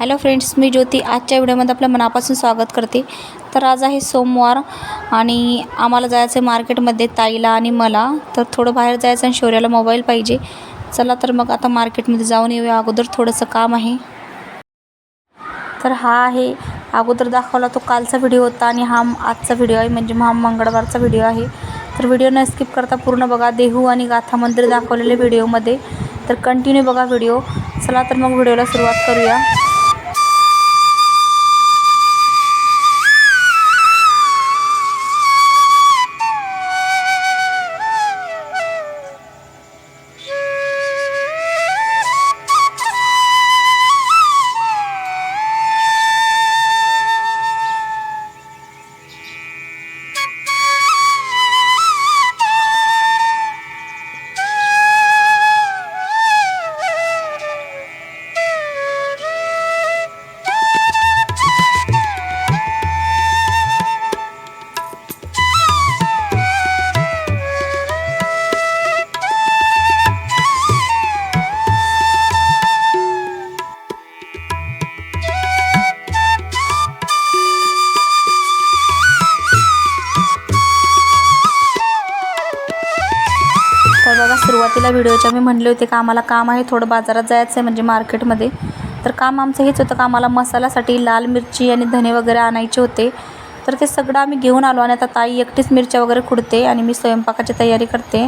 Hello friends मी ज्योती. आजच्या व्हिडिओमध्ये आपलं मनापासून स्वागत करते. तर आज आहे सोमवार आणि आम्हाला जायचं आहे मार्केटमध्ये ताईला आणि मला. तर थोडं बाहेर जायचं आणि शौर्याला मोबाईल पाहिजे. चला तर मग आता मार्केटमध्ये जाऊन येऊया. अगोदर थोडंसं काम आहे. तर हा आहे अगोदर दाखवला तो कालचा व्हिडिओ होता आणि हा आजचा व्हिडिओ आहे. म्हणजे हा मंगळवारचा व्हिडिओ आहे. तर व्हिडिओ न स्किप करता पूर्ण बघा. देहू आणि गाथा मंदिर दाखवलेले व्हिडिओमध्ये. तर कंटिन्यू बघा व्हिडिओ. चला तर मग व्हिडिओला सुरुवात करूया. सुरुवातीला व्हिडिओच्या मी म्हणले होते का आम्हाला काम आहे थोडं बाजारात जायचं आहे म्हणजे मार्केटमध्ये. तर काम आमचं हेच होतं का आम्हाला मसाल्यासाठी लाल मिरची आणि धने वगैरे आणायचे होते. तर ते सगळं आम्ही घेऊन आलो आणि आता ताई एकटीच मिरच्या वगैरे खुडते आणि मी स्वयंपाकाची तयारी करते.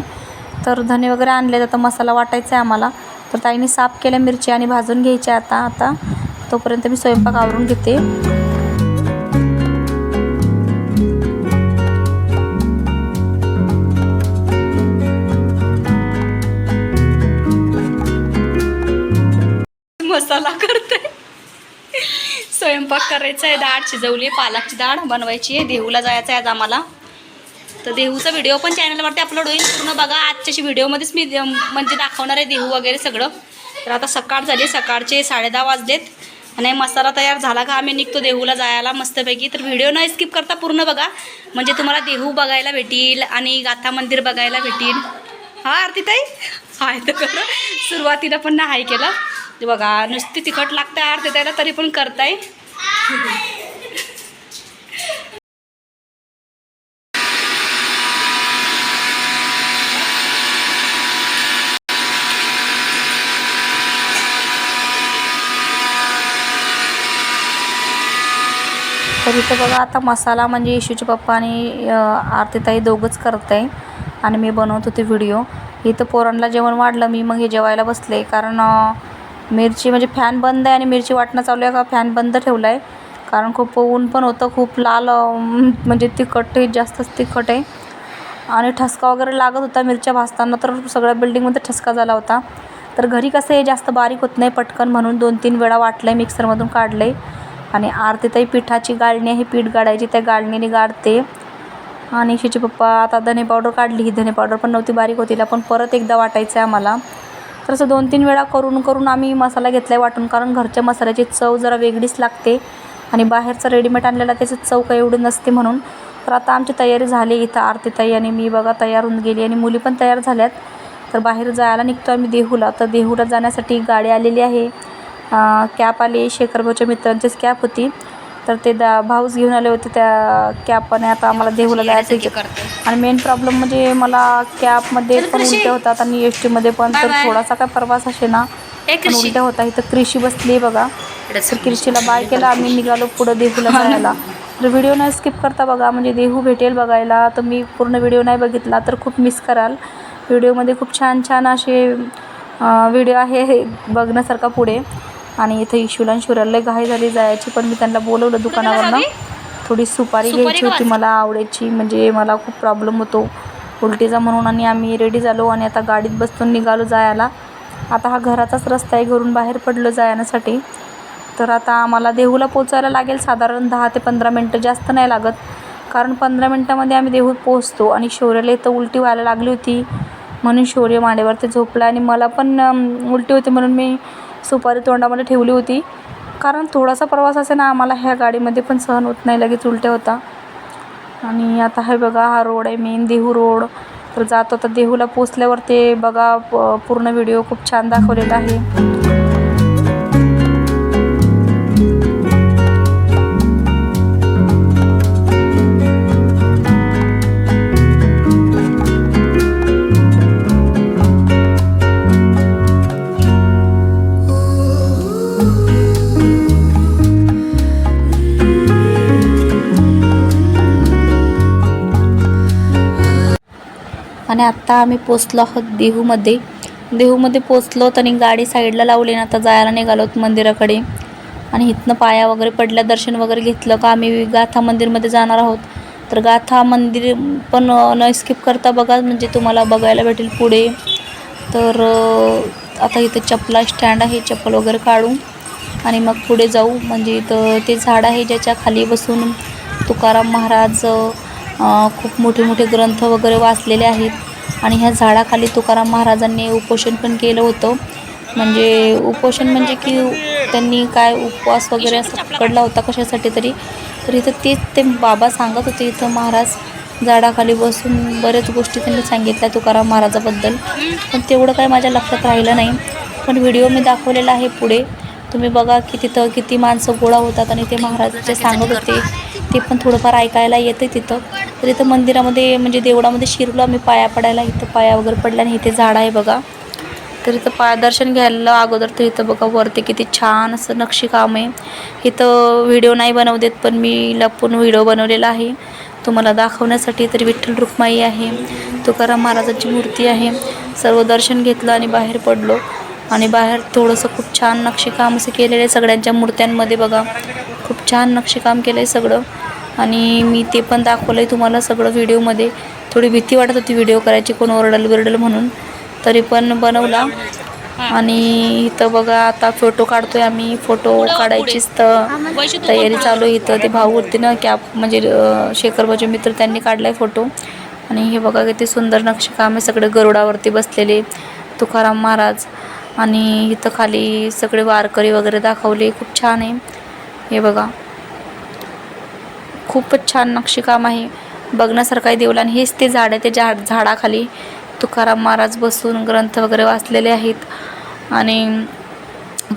तर धने वगैरे आणले तर मसाला वाटायचा आहे आम्हाला. तर ताईने साफ केल्या मिरची आणि भाजून घ्यायच्या आता. आता तोपर्यंत मी स्वयंपाक आवरून घेते. करायचं आहे डाळ शिजवली आहे पालकची डाळ बनवायची आहे देहूला जायचं आहे आज आम्हाला. तर देहूचा व्हिडिओ पण चॅनलवरती अपलोड होईल. पूर्ण बघा आजच्या व्हिडिओमध्येच मी दे- म्हणजे दाखवणार आहे देहू वगैरे सगळं. तर आता सकाळ झाली सकाळचे साडेदहा वाजलेत. आणि मसाला तयार झाला का आम्ही निघतो देहूला जायला मस्तपैकी. तर व्हिडिओ न स्किप करता पूर्ण बघा. म्हणजे तुम्हाला देहू बघायला भेटील आणि गाथा मंदिर बघायला भेटील. हा आरती ताई हाय तर खरं सुरुवातीला पण नाही हाय केलं. बघा नुसती तिखट लागतं आरती ताईला तरी पण करताय. तर इथं बघा आता मसाला म्हणजे इशूचे पप्पा आणि आरतीताई दोघंच करत आहे आणि मी बनवत होते व्हिडिओ. इथं पोरांना जेवण वाढलं मी मग हे जेवायला बसले. कारण मिरची म्हणजे फॅन बंद आहे आणि मिरची वाटणं चालू आहे का? फॅन बंद ठेवला आहे कारण खूप ऊन पण होतं खूप लाल म्हणजे तिखट हे जास्तच तिखट आहे. आणि ठसका वगैरे लागत होता मिरच्या भाजताना तर सगळ्या बिल्डिंगमध्ये ठसका झाला होता. तर घरी कसं हे जास्त बारीक होत नाही पटकन म्हणून दोन तीन वेळा वाटलं आहे मिक्सरमधून काढलं आहे आणि आरतीतही पिठाची गाळणी आहे पीठ गाळायची त्या गाळणीने गाळते. आणि शिचे पप्पा आता धने पावडर काढली ही धने पावडर पण नव्हती बारीक होती तिला पण परत एकदा वाटायचं आहे आम्हाला. तर असं दोन तीन वेळा करून करून आम्ही मसाला घेतला आहे वाटून कारण घरच्या मसाल्याची चव जरा वेगळीच लागते. आणि बाहेरचं रेडीमेड आणलेला त्याची चव काही एवढी नसते म्हणून. तर आता आमची तयारी झाली इथं आरतीताई आणि मी बघा तयार होऊन गेली आणि मुली पण तयार झाल्यात. तर बाहेर जायला निघतो आम्ही देहूला. तर देहूला जाण्यासाठी गाडी आलेली आहे. कॅप आली शेखरभाऊच्या मित्रांचीच कॅप होती. तर ते दा भाऊच घेऊन आले होते त्या कॅबने आता आम्हाला देहूला जायचं. करते. आणि मेन प्रॉब्लेम म्हणजे मला कॅबमध्ये पण कृषी. उलट्या होतात आणि एस टीमध्ये पण. तर. थोडासा काय प्रवास असे ना उलट्या होता. इथं कृषी बसली आहे बघा. तर कृषीला बाय केला. आम्ही निघालो पुढं देहूला जायला. तर व्हिडिओ न स्किप करता बघा. म्हणजे देहू भेटेल बघायला. तर मी पूर्ण व्हिडिओ नाही बघितला. तर खूप मिस कराल. व्हिडिओमध्ये खूप छान छान असे व्हिडिओ आहे हे बघण्यासारखा पुढे. आणि इथं इशूला आणि शुराला घाई झाली जायची पण मी त्यांना बोलवलं दुकानावरनं. थोडी सुपारी घ्यायची होती मला आवडायची म्हणजे मला खूप प्रॉब्लेम होतो. उलटीचा म्हणून आणि आम्ही रेडी झालो आणि आता गाडीत बसून निघालो जायला. आता हा घराचाच रस्ता आहे घरून बाहेर पडलो जाण्यासाठी. तर आता आम्हाला देहूला पोचायला लागेल साधारण दहा ते पंधरा मिनटं जास्त नाही लागत. कारण पंधरा मिनटामध्ये आम्ही देहूत पोहोचतो आणि शौर्याला इथं उलटी व्हायला लागली होती. म्हणून शौर्य मांडीवरती झोपला आणि मला पण उलटी होती म्हणून मी सुपारी तोंडामध्ये ठेवली होती. कारण थोडासा प्रवास असे ना आम्हाला ह्या गाडीमध्ये पण सहन होत नाही लगेच उलट्या होता. आणि आता हे बघा हा रोड आहे मेन देहू रोड. तर जातो तर देहूला पोचल्यावर ते बघा पूर्ण व्हिडिओ खूप छान दाखवलेला आहे. आणि आत्ता आम्ही पोचलो आहोत देहूमध्ये. देहूमध्ये पोचलो आणि गाडी साईडला लावली ना आता जायला निघालो मंदिराकडे. आणि इथनं पाया वगैरे पडल्या दर्शन वगैरे घेतलं का आम्ही गाथा मंदिरमध्ये जाणार आहोत. तर गाथा मंदिर पण न स्किप करता बघा म्हणजे तुम्हाला बघायला भेटेल पुढे. तर आता इथं चपला स्टँड आहे चप्पल वगैरे काढू आणि मग पुढे जाऊ. म्हणजे इथं ते झाड आहे ज्याच्या खाली बसून तुकाराम महाराज खूप मोठे मोठे ग्रंथ वगैरे वाचलेले आहेत. आणि ह्या झाडाखाली तुकाराम महाराजांनी उपोषण पण केलं होतं. म्हणजे उपोषण म्हणजे की त्यांनी काय उपवास वगैरे असं पकडला होता कशासाठी तरी? तर इथं तेच ते बाबा सांगत होते. इथं महाराज झाडाखाली बसून बऱ्याच गोष्टी त्यांनी सांगितल्या तुकाराम महाराजाबद्दल. पण तेवढं काय माझ्या लक्षात राहिलं नाही. पण व्हिडिओ मी दाखवलेला आहे पुढे. तुम्ही बघा की तिथं किती माणसं गोळा होतात आणि ते महाराज जे सांगत होते ते पण थोडंफार ऐकायला येतं तिथं. तर इथं मंदिरामध्ये म्हणजे देवळामध्ये शिरलो आम्ही पाया पडायला इथं पाया वगैरे पडल्या आणि इथे झाड आहे बघा. तर इथं पायदर्शन घ्यायला अगोदर तर इथं बघा वरती किती छान असं नक्षीकाम आहे. इथं व्हिडिओ नाही बनवू देत पण मी लपून व्हिडिओ बनवलेला आहे. तुम्हाला दाखवण्यासाठी तर विठ्ठल रुक्माई आहे. तुकाराम महाराजाची मूर्ती आहे. सर्व दर्शन घेतलं आणि बाहेर पडलो. आणि बाहेर थोडंसं खूप छान नक्षीकाम असं केलेलं आहे सगळ्यांच्या मूर्त्यांमध्ये बघा. खूप छान नक्षीकाम केलं आहे सगळं. आणि मी ते पण दाखवलं आहे तुम्हाला सगळं व्हिडिओमध्ये. थोडी भीती वाटत होती व्हिडिओ करायची कोण ओरडल बिरडल म्हणून. तरी पण बनवला. आणि इथं बघा आता फोटो काढतोय आम्ही. फोटो काढायचीच तर तयारी चालू आहे इथं. ते भाऊ होते ना कॅप म्हणजे अं, शेखर मित्र त्यांनी काढलाय फोटो आणि हे बघा किती सुंदर नक्षीकाम आहे. सगळे गरुडावरती बसलेले. तुकाराम महाराज. आणि इथं खाली सगळे वारकरी वगैरे दाखवले. खूप छान आहे. हे बघा. खूपच छान नक्षीकाम आहे. बघण्यासारखं आहे देवला आणि हेच ते झाड आहे. ते झाड झाडाखाली तुकाराम महाराज बसून ग्रंथ वगैरे वाचलेले आहेत. आणि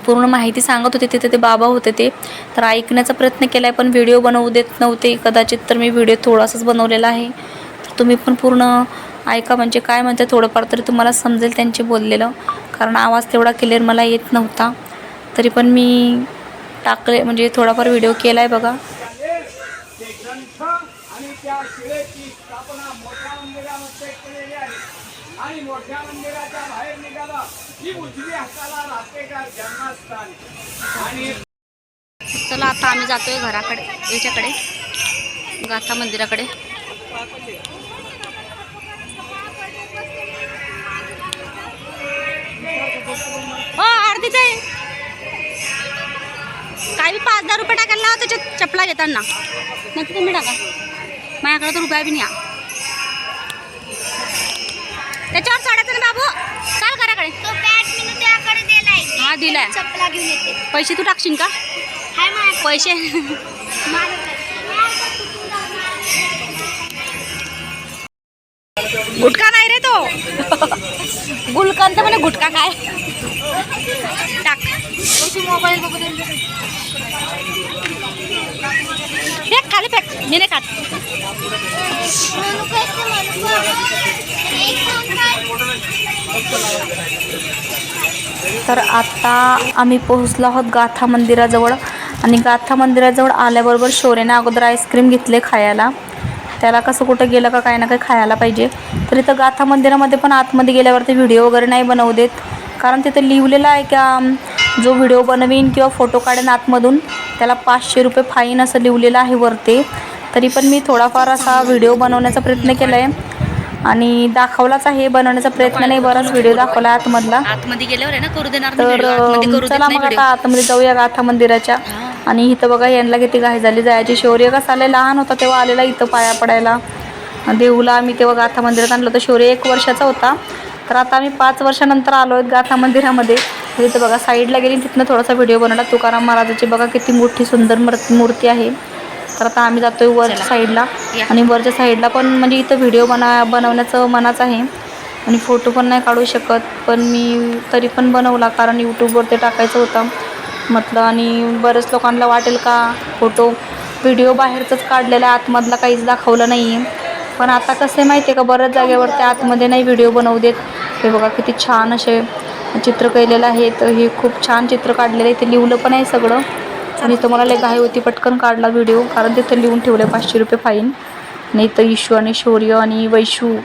पूर्ण माहिती सांगत होते. तिथे ते बाबा होते ते. तर ऐकण्याचा प्रयत्न केला आहे पण व्हिडिओ बनवू देत नव्हते. कदाचित तर मी व्हिडिओ थोडासाच बनवलेला आहे. तर तुम्ही पण पूर्ण ऐका. म्हणजे काय म्हणते थोडंफार तरी तुम्हाला समजेल त्यांचे बोललेलं. कारण आवाज तेवढा क्लिअर मला येत नव्हता. तरी पण मी टाकले म्हणजे थोडाफार व्हिडिओ केला आहे बघा. आणि मोठ्या मंदिराच्या बाहेर निघाला की उजवी हाताला जन्मस्थान आणि चला आता आम्ही जातोय घराकडे याच्याकडे गाथा मंदिराकडे. काय दहा रुपये टाकायला लावा त्याच्यात चपला घेताना. नक्की तुम्ही टाका. माझ्याकडे तर रुपया बी नाही हा. त्याच्यावर चढायचं ना बाबू? चाल घराकडे. हा दिलाय. चपला घेऊन येते. पैसे तू टाकशील का? पैसे? गुटखा नाही रे तो. गुलकांचा म्हणे गुटखा काय मोबाईल बघू दे. फेक खाली फेक. मी नाही खात. तर आता आम्ही पोहोचलो आहोत गाथा मंदिराजवळ. आणि गाथा मंदिराजवळ आल्याबरोबर शोरेने अगोदर आईस्क्रीम घेतले खायला. त्याला कसं कुठं गेलं का काही ना काही खायला पाहिजे. तर इथं गाथा मंदिरामध्ये पण आतमध्ये गेल्यावरती व्हिडिओ वगैरे नाही बनवू देत. कारण तिथं लिहिलेलं आहे का जो व्हिडिओ बनवीन किंवा फोटो काढेन आतमधून त्याला पाचशे रुपये फाईन असं लिहिलेलं आहे वरती. तरी पण मी थोडाफार असा व्हिडिओ बनवण्याचा प्रयत्न केला आहे आणि दाखवलाच आहे बनवण्याचा प्रयत्न नाही बराच व्हिडिओ दाखवला आतमधला. आतमध्ये गेल्यावर आहे ना करू देणार नाही तर चला मग आता. आतमध्ये जाऊया गाथा मंदिराच्या. आणि इथं बघा यांना किती घाई झाली. जायची शौर्य कसं आले लहान होता तेव्हा आलेला इथं पाया पडायला. देऊला आम्ही तेव्हा गाथा मंदिरात आणलं होतं. शौर्य एक वर्षाचा होता. तर आता आम्ही पाच वर्षानंतर आलो आहेत गाथा मंदिरामध्ये. तर इथं बघा साईडला गेली तिथनं थोडासा व्हिडिओ बनवला. तुकाराम महाराजाची बघा किती मोठी सुंदर मूर्ती मूर्ती आहे. तर आता आम्ही जातोय वरच्या साईडला. आणि वरच्या साईडला पण म्हणजे इथं व्हिडिओ बना बनवण्याचं मनाच आहे. आणि फोटो पण नाही काढू शकत. पण मी तरी पण बनवला कारण यूट्यूबवर ते टाकायचं होतं. म्हटलं आणि बरेच लोकांना वाटेल का फोटो व्हिडिओ बाहेरचंच काढलेला आहे. आतमधला काहीच दाखवलं नाही आहे पण आता कसं माहिती आहे का बऱ्याच जागेवर ते आतमध्ये नाही व्हिडिओ बनवू देत. हे बघा किती छान असे चित्र केलेलं आहे तर हे खूप छान चित्र काढलेलं आहे. ते लिवलं पण आहे सगळं. आणि तुम्हाला लय घाई होती पटकन काढला व्हिडिओ कारण तिथं लिहून ठेवलं पाचशे रुपये फाईन आणि इथं इशू आणि शौर्य आणि वैशू.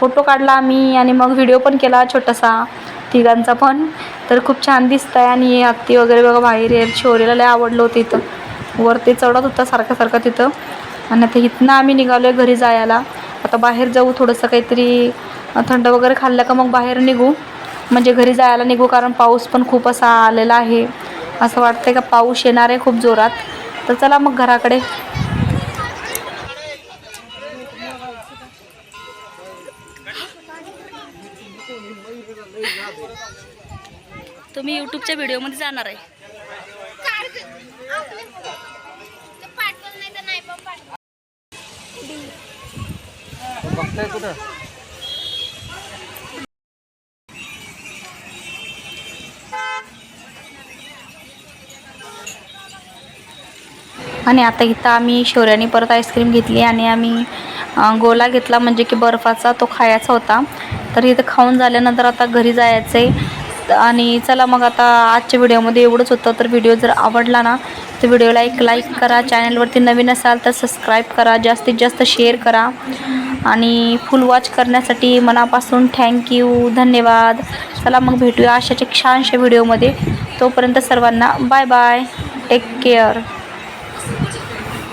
फोटो काढला आम्ही आणि मग व्हिडिओ पण केला छोटासा तिघांचा पण. तर खूप छान दिसत आहे आणि आत्ती वगैरे बघा बाहेर आहे. शौर्याला लय आवडलं होतं इथं. ते चढत होता सारखं सारखं तिथं. आणि आता इथनं आम्ही निघालो आहे घरी जायला. आता बाहेर जाऊ थोडंसं काहीतरी थंड वगैरे खाल्लं का मग बाहेर निघू. म्हणजे घरी जायला निघू कारण पाऊस पण खूप असा आलेला आहे. असं वाटतंय का पाऊस येणार आहे खूप जोरात. तर चला मग घराकडे. तुम्ही यूट्यूबच्या व्हिडिओमध्ये जाणार आहे. पाठवलं नाही तर नाही पण पाठवलं. बघताय कुठं? आणि आता इथं आम्ही शौर्याने परत आईस्क्रीम घेतली आणि आम्ही गोला घेतला म्हणजे की बर्फाचा तो खायचा होता. तर इथं खाऊन झाल्यानंतर आता घरी जायचं आहे आणि चला मग आता आजच्या व्हिडिओमध्ये एवढंच होतं. तर व्हिडिओ जर आवडला ना तर व्हिडिओला एक लाईक करा. चॅनलवरती नवीन असाल तर सबस्क्राईब करा. जास्तीत जास्त शेअर करा. आणि फुल वॉच करण्यासाठी मनापासून थँक्यू धन्यवाद. चला मग भेटूया अशाच एक छानशा व्हिडिओमध्ये. तोपर्यंत सर्वांना बाय बाय टेक केअर